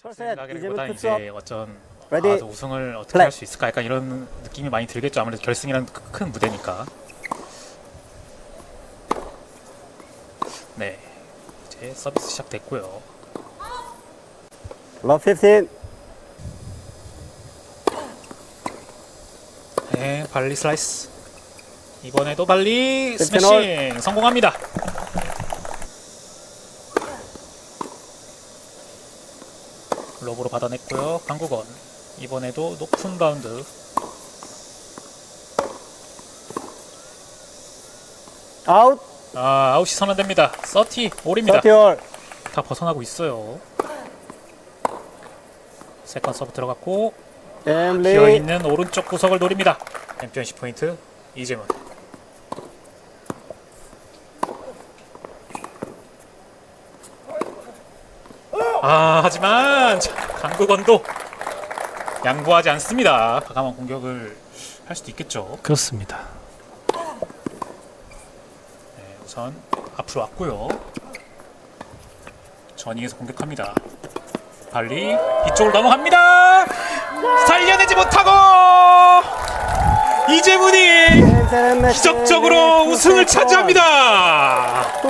철새 이제부터 이제 어쩐 레디, 아, 저 우승을 어떻게. 할 수 있을까 약간 이런 느낌이 많이 들겠죠. 아무래도 결승이라는 크- 큰 무대니까. 네. 이제 서비스 시작됐고요. 러브 15 네 발리 슬라이스. 이번에도 발리 스매싱. 성공합니다 글로브로 받아냈고요. 강국원 이번에도 높은 바운드. 아웃. 아 아웃이 선언됩니다. 서티 올입니다. 30올. 다 벗어나고 있어요. 세컨 서브 들어갔고 엠리. 비어있는 오른쪽 구석을 노립니다. 챔피언십 포인트 이재문 아 하지만 자, 강국원도 양보하지 않습니다 과감한 공격을 할 수도 있겠죠 그렇습니다. 네, 우선 앞으로 왔고요. 전위에서 공격합니다. 발리 이쪽으로 넘어갑니다. 살려내지 못하고 이재문이 기적적으로 우승을 차지합니다.